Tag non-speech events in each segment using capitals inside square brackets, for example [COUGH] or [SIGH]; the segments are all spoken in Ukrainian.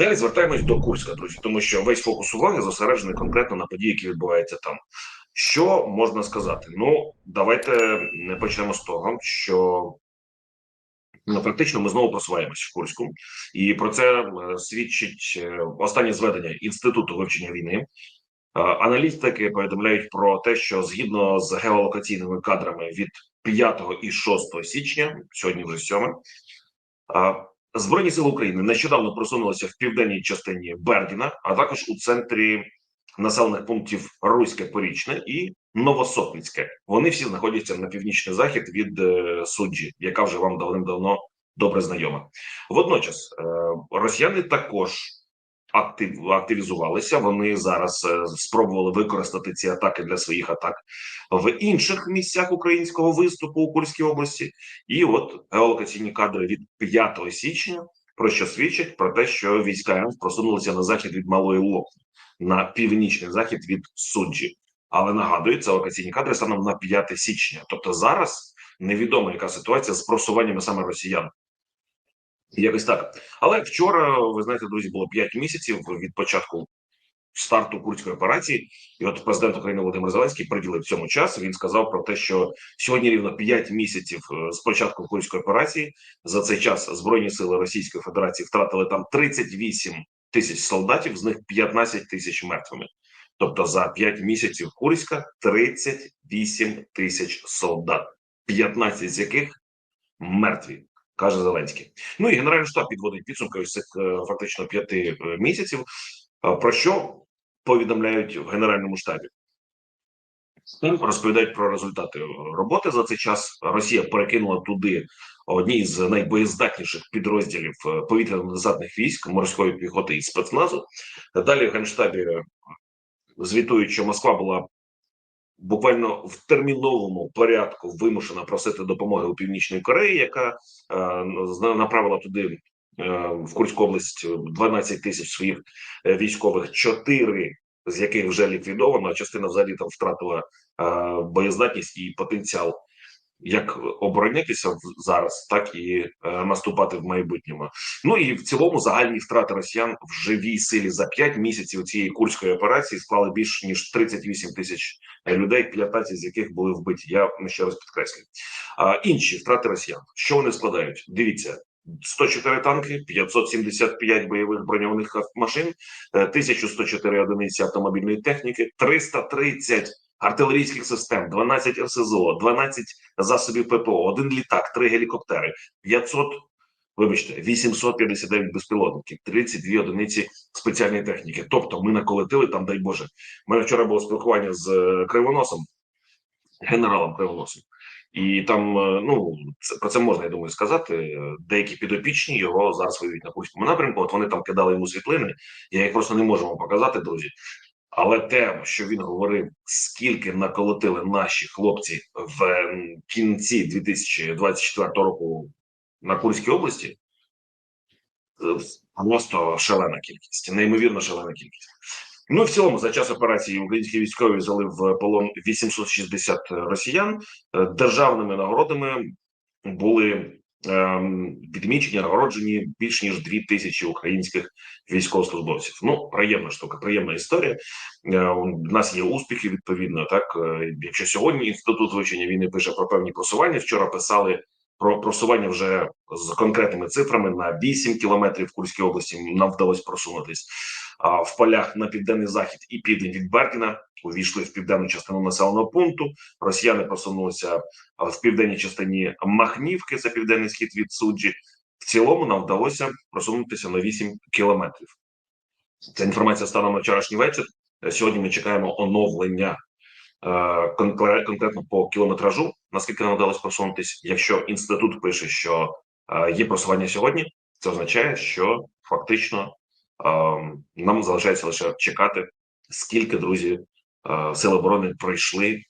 Далі звертаємось до Курська, друзі, тому що весь фокус уваги зосереджений конкретно на події, які відбуваються там. Що можна сказати? Ну, давайте не почнемо з того, що ну, практично ми знову просуваємось в Курську, і про це е, свідчить е, останнє зведення інституту вивчення війни. Е, Аналітики повідомляють про те, що згідно з геолокаційними кадрами від 5 і 6 січня, сьогодні вже 7, е, Збройні сили України нещодавно просунулися в південній частині Бердіна, а також у центрі населених пунктів Руське Порічне і Новосопницьке. Вони всі знаходяться на північний захід від е, суджі, яка вже вам давним-давно добре знайома. Водночас е, росіяни також актив, активізувалися. Вони зараз е, спробували використати ці атаки для своїх атак в інших місцях українського виступу у Курській області. І от геолокаційні кадри від 5 січня про що свідчать про те, що війська РФ просунулися на захід від Малої Локні, на північний захід від суджі. Але нагадую, це локаційні кадри станом на 5 січня. Тобто зараз невідомо, яка ситуація з просуваннями саме росіян. Якось так. Але вчора, ви знаєте, друзі, було 5 місяців від початку старту курської операції, і от президент України Володимир Зеленський приділив цьому час. Він сказав про те, що сьогодні рівно 5 місяців е, з початку курської операції за цей час збройні сили Російської Федерації втратили там 38 тисяч солдатів, з них 15 тисяч мертвими. Тобто за 5 місяців Курська 38 тисяч солдат, 15 з яких мертві. Каже Зеленський. Ну і Генеральний штаб підводить підсумки ось цих е, фактично п'яти е, місяців. Про що повідомляють в Генеральному штабі? Розповідають про результати роботи за цей час. Росія перекинула туди одні з найбоєздатніших підрозділів е, повітряно-десантних військ морської піхоти і спецназу. Далі в генштабі звітують, що Москва була буквально в терміновому порядку вимушена просити допомоги у північної Кореї, яка е, направила туди е, в Курську область 12 тисяч своїх е, військових, чотири з яких вже ліквідовано, а частина взагалі там втратила е, боєздатність і потенціал як оборонятися зараз, так і е, наступати в майбутньому. Ну і в цілому загальні втрати росіян в живій силі за 5 місяців цієї курської операції склали більш ніж 38 тисяч людей, 15 з яких були вбиті. Я ще раз підкреслюю. А інші втрати росіян, що вони складають? Дивіться. 104 танки, 575 бойових броньованих машин, е, 1104 одиниці автомобільної техніки, 330 артилерійських систем, 12 РСЗО, 12 засобів ППО, один літак, три гелікоптери, 500, вибачте, 859 безпілотників, 32 одиниці спеціальної техніки. Тобто ми наколотили там, дай Боже. У мене вчора було спілкування з е, Кривоносом, генералом Кривоносом. І там, е, ну це про це можна, я думаю, сказати. Деякі підопічні його зараз воюють на Курському напрямку. От вони там кидали йому світлини. Я їх просто не вам показати, друзі. Але те, що він говорив, скільки наколотили наші хлопці в кінці 2024 року на Курській області, е, просто шалена кількість, неймовірно шалена кількість. Ну, в цілому, за час операції українські військові взяли в полон 860 росіян. Е, Державними нагородами були ем, відмічені, нагороджені більш ніж дві тисячі українських військовослужбовців. Ну, приємна штука, приємна історія. Е, У нас є успіхи відповідно. Так, Е, якщо сьогодні інститут вивчення війни пише про певні просування, вчора писали про просування вже з конкретними цифрами на 8 кілометрів в Курській області. Нам вдалося просунутись. В полях на південний захід і південь від Бердіна увійшли в південну частину населеного пункту. Росіяни просунулися в південній частині Махнівки, це південний схід від суджі. В цілому нам вдалося просунутися на 8 кілометрів. Ця інформація станом на вчорашній вечір. Е, Сьогодні ми чекаємо оновлення е, конкретно по кілометражу. Наскільки нам вдалося просунутися? Якщо інститут пише, що е, є просування сьогодні, це означає, що фактично е, нам залишається лише чекати, скільки друзі сили оборони пройшли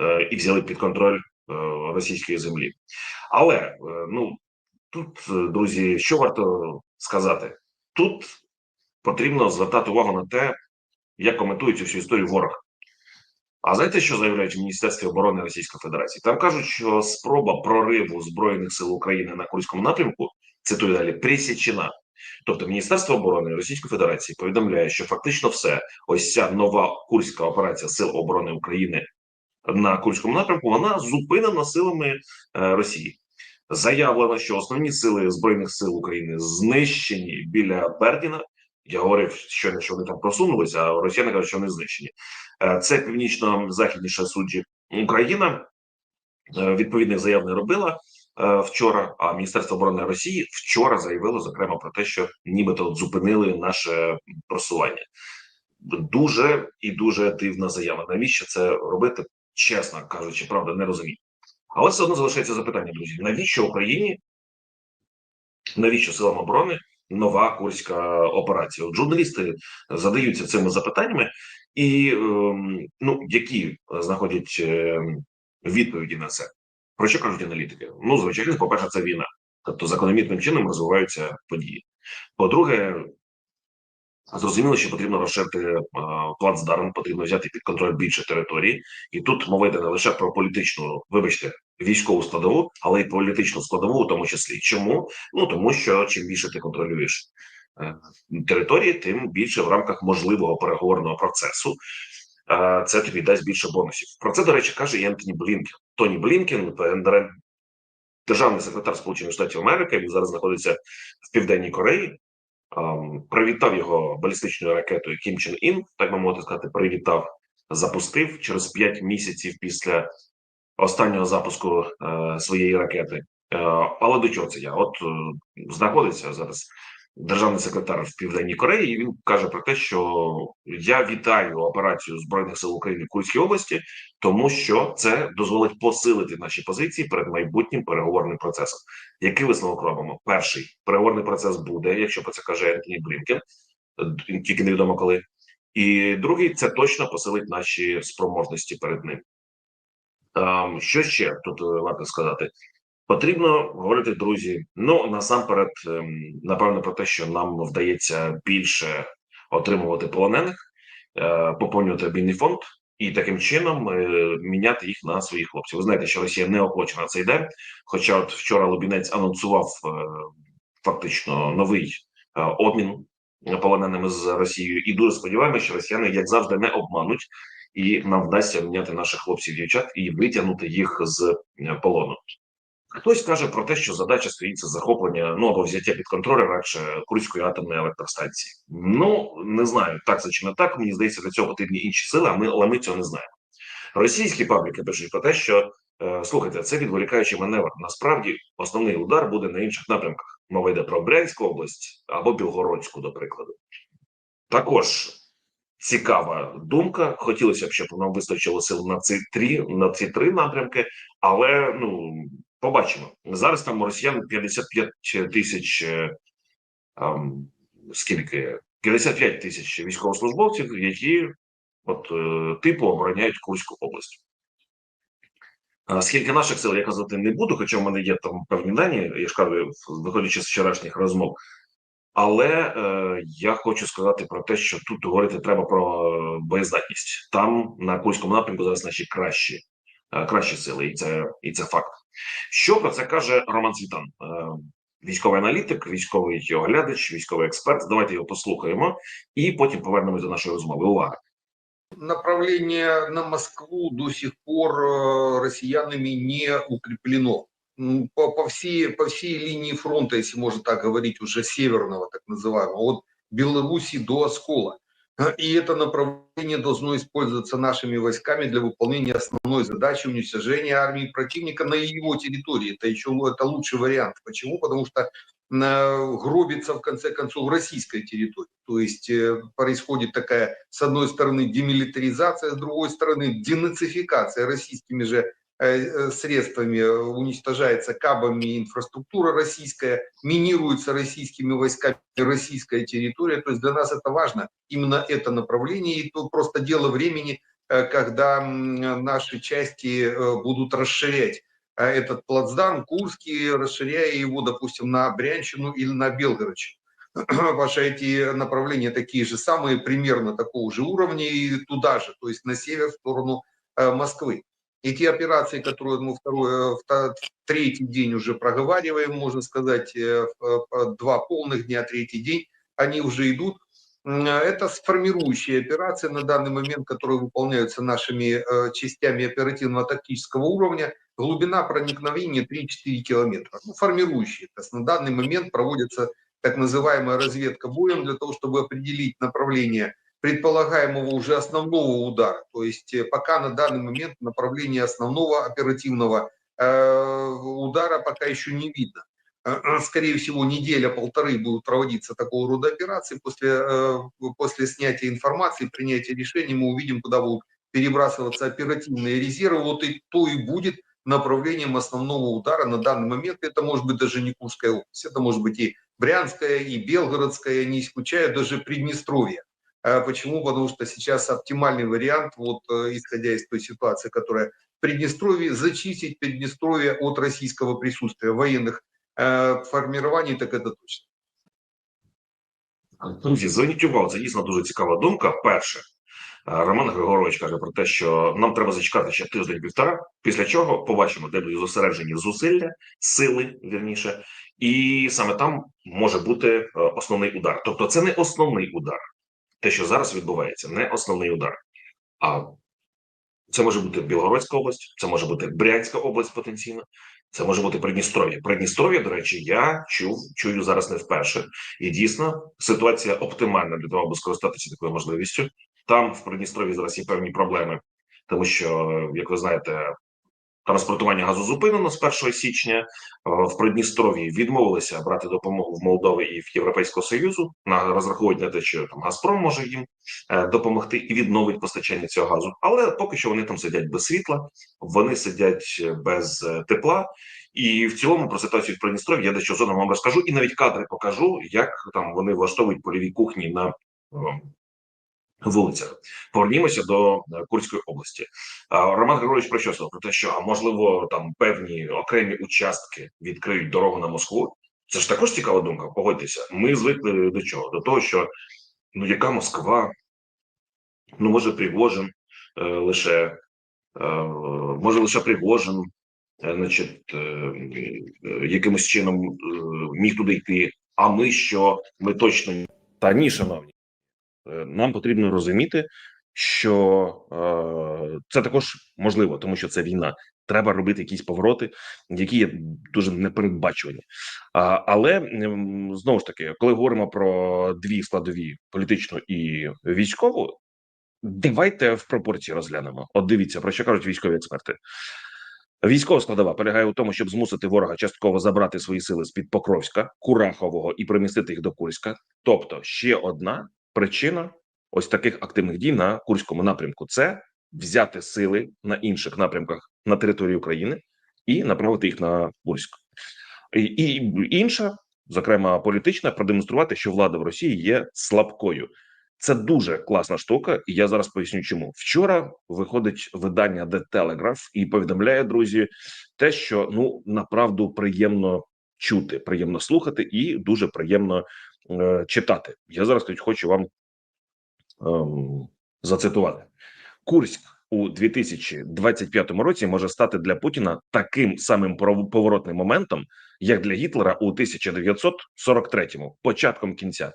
е, і взяли під контроль е, російської землі. Але е, ну тут, е, друзі, що варто сказати? Тут потрібно звертати увагу на те, як коментують цю всю історію ворог. А знаєте, що заявляють в Міністерстві оборони Російської Федерації? Там кажуть, що спроба прориву Збройних сил України на Курському напрямку, цитую далі, присічена. Тобто, Міністерство оборони Російської Федерації повідомляє, що фактично все, ось ця нова курська операція Сил оборони України на Курському напрямку, вона зупинена силами е, Росії. Заявлено, що основні сили збройних сил України знищені біля Бердіна. Я говорив щойно, що вони там просунулися, а росіяни кажуть, що вони знищені. Е, Це північно-західніше суджі Україна. Е, Відповідних заяв не робила вчора. А Міністерство оборони Росії вчора заявило зокрема про те, що нібито зупинили наше просування. Дуже і дуже дивна заява. Навіщо це робити? Чесно кажучи, правда, не розумію. Але все одно залишається запитання, друзі: навіщо Україні, навіщо силам оборони нова курська операція? От журналісти задаються цими запитаннями, і ем, ну які знаходять ем, відповіді на це. Про що кажуть аналітики? Ну, звичайно, по-перше, це війна, тобто закономірним чином розвиваються події. По-друге, зрозуміло, що потрібно розширити е, плацдарм, потрібно взяти під контроль більше території, і тут мова йде не лише про політичну, вибачте, військову складову, але й політичну складову, у тому числі. Чому? Ну тому що чим більше ти контролюєш е, території, тим більше в рамках можливого переговорного процесу. е, Це тобі дасть більше бонусів. Про це, до речі, каже і Ентоні Блінкен. Тоні Блінкен, ПНДР, державний секретар Сполучених Штатів Америки, він зараз знаходиться в Південній Кореї. Привітав його балістичною ракетою Кім Чен Ін, так би мовити сказати, привітав, запустив через 5 місяців після останнього запуску е, своєї ракети. Е, але до чого це я? От е, знаходиться зараз державний секретар в Південній Кореї, і він каже про те, що я вітаю операцію збройних сил України в Курській області, тому що це дозволить посилити наші позиції перед майбутнім переговорним процесом. Який висновок робимо? Перший переговорний процес буде, якщо про це каже Ентоні Блінкен, е, тільки невідомо коли. І другий це точно посилить наші спроможності перед ним. Ем, Що ще тут е, варто сказати? Потрібно говорити, друзі. Ну насамперед, ем, напевно, про те, що нам вдається більше отримувати полонених, е, поповнювати обмінний фонд і таким чином е, міняти їх на своїх хлопців. Ви знаєте, що Росія не охоче на це йде. Хоча, от вчора Лубінець анонсував е, фактично новий обмін полоненими з Росією, і дуже сподіваємося, що росіяни, як завжди, не обмануть, і нам вдасться міняти наших хлопців, дівчат і витягнути їх з полону. Хтось каже про те, що задача стоїть це захоплення ну або взяття під контроль радше Курської атомної електростанції. Ну не знаю, так це чи не так. Мені здається, для цього потрібні інші сили, а ми але ми цього не знаємо. Російські пабліки пишуть про те, що е, слухайте, це відволікаючий маневр. Насправді основний удар буде на інших напрямках. Мова йде про Брянську область або Білгородську, до прикладу. Також цікава думка. Хотілося б, щоб нам вистачило сил на ці три на ці три напрямки, але ну побачимо зараз. Там у росіян 55 тисяч ем, скільки 55 тисяч військовослужбовців, які от е, типу обороняють Курську область. Скільки наших сил я казати не буду, хоча в мене є там певні дані, я ж кажу, виходячи з вчорашніх розмов. Але е, я хочу сказати про те, що тут говорити треба про боєздатність. Там на Курському напрямку зараз наші кращі, е, кращі сили, і це і це факт. Що про це каже Роман Цвітан, е, військовий аналітик, військовий оглядач, військовий експерт. Давайте його послухаємо і потім повернемось до нашої розмови. Увага! направление на Москву до сих пор э, россиянами не укреплено. По, по, всей, по всей линии фронта, если можно так говорить, уже северного, так называемого, от Беларуси до Оскола. Э, И это направление должно использоваться нашими войсками для выполнения основной задачи уничтожения армии противника на его территории. Это еще это лучший вариант. Почему? Потому что э, гробится в конце концов российская территория. То есть э, происходит такая, с одной стороны, демилитаризация, с другой стороны, денацификация российскими же э, э, средствами, э, уничтожается кабами инфраструктура российская, минируется российскими войсками российская территория. То есть для нас это важно, именно это направление. И то просто дело времени, э, когда наши части э, будут расширять э, этот плацдарм Курский, расширяя его, допустим, на Брянщину или на Белгородчину. [CLEARS THROAT] Ваши эти направления такие же самые, примерно такого же уровня и туда же, то есть на север в сторону э, Москвы. И те операции, которые мы второй, э, третий день уже проговариваем, можно сказать, э, э, два полных дня, третий день, они уже идут. Это сформирующие операции на данный момент, которые выполняются нашими частями оперативно-тактического уровня. Глубина проникновения 3-4 километра. Ну, формирующие. То есть на данный момент проводится так называемая разведка боем для того, чтобы определить направление предполагаемого уже основного удара. То есть э, пока на данный момент направление основного оперативного э, удара пока еще не видно. Э, Скорее всего, неделя-полторы будут проводиться такого рода операции. После, после снятия информации, принятия решений мы увидим, куда будут перебрасываться оперативные резервы. Вот и то и будет направлением основного удара на данный момент. Это может быть даже не Курская область, это может быть и Брянская, и Белгородская, не исключая даже Приднестровье. А Почему? Потому что сейчас оптимальный вариант, вот э, исходя из той ситуации, которая в Приднестровье, зачистить Приднестровье от российского присутствия военных э, формирований, так это точно. Друзі, зверніть увагу, це дійсно дуже цікава думка. Перше, е, Роман Григорович каже про те, що нам треба зачекати ще тиждень-півтора, після чого побачимо, де будуть зосереджені зусилля, сили вірніше, і саме там може бути е, основний удар. Тобто, це не основний удар, те, що зараз відбувається, не основний удар. А це може бути Білгородська область, це може бути Брянська область потенційно, це може бути Придністров'я. Придністров'я, до речі, я чув, чую зараз не вперше. І дійсно ситуація оптимальна для того, аби скористатися такою можливістю. Там в Придністров'ї зараз є певні проблеми, тому що, як ви знаєте, транспортування газу зупинено з 1 січня. Е, В Придністров'ї відмовилися брати допомогу в Молдови і в Європейського Союзу. На розраховують на те, що там Газпром може їм е, допомогти і відновить постачання цього газу. Але поки що вони там сидять без світла, вони сидять без е, тепла. І в цілому про ситуацію в Придністров'ї я дещо згодом вам розкажу, і навіть кадри покажу, як там вони влаштовують польові кухні на вулицях. Повернімося до е, Курської області. Роман Григорович про що сказав? Про те, що а можливо там певні окремі участки відкриють дорогу на Москву. Це ж також цікава думка. Погодьтеся. Ми звикли до чого? До того, що ну яка Москва? Ну може Пригожин е, лише е, може лише Пригожин, е, значить, е, е, якимось чином е, міг туди йти. А ми що? Ми точно та ні, шановні. Е, Нам потрібно розуміти, що е, це також можливо, тому що це війна. Треба робити якісь повороти, які є дуже непередбачувані. А, але знову ж таки, коли говоримо про дві складові політичну і військову, давайте в пропорції розглянемо. От дивіться, про що кажуть військові експерти. Військова складова полягає у тому, щоб змусити ворога частково забрати свої сили з під Покровська, Курахового і примістити їх до Курська. Тобто, ще одна причина ось таких активних дій на Курському напрямку це взяти сили на інших напрямках на території України і направити їх на Курськ. І, і інша, зокрема політична, продемонструвати, що влада в Росії є слабкою. Це дуже класна штука, і я зараз поясню, чому вчора виходить видання The Telegraph і повідомляє друзі те, що ну направду приємно чути, приємно слухати і дуже приємно читати. Я зараз хочу вам ем, зацитувати. Курськ у 2025 році може стати для Путіна таким самим поворотним моментом, як для Гітлера у 1943-му, початком кінця,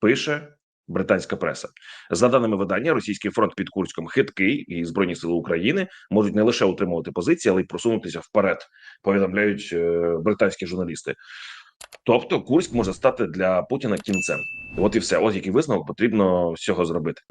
пише британська преса. За даними видання, російський фронт під Курськом хиткий, і збройні сили України можуть не лише утримувати позиції, але й просунутися вперед. Повідомляють е, британські журналісти. Тобто Курськ може стати для Путіна кінцем. От і все. От який висновок потрібно всього зробити.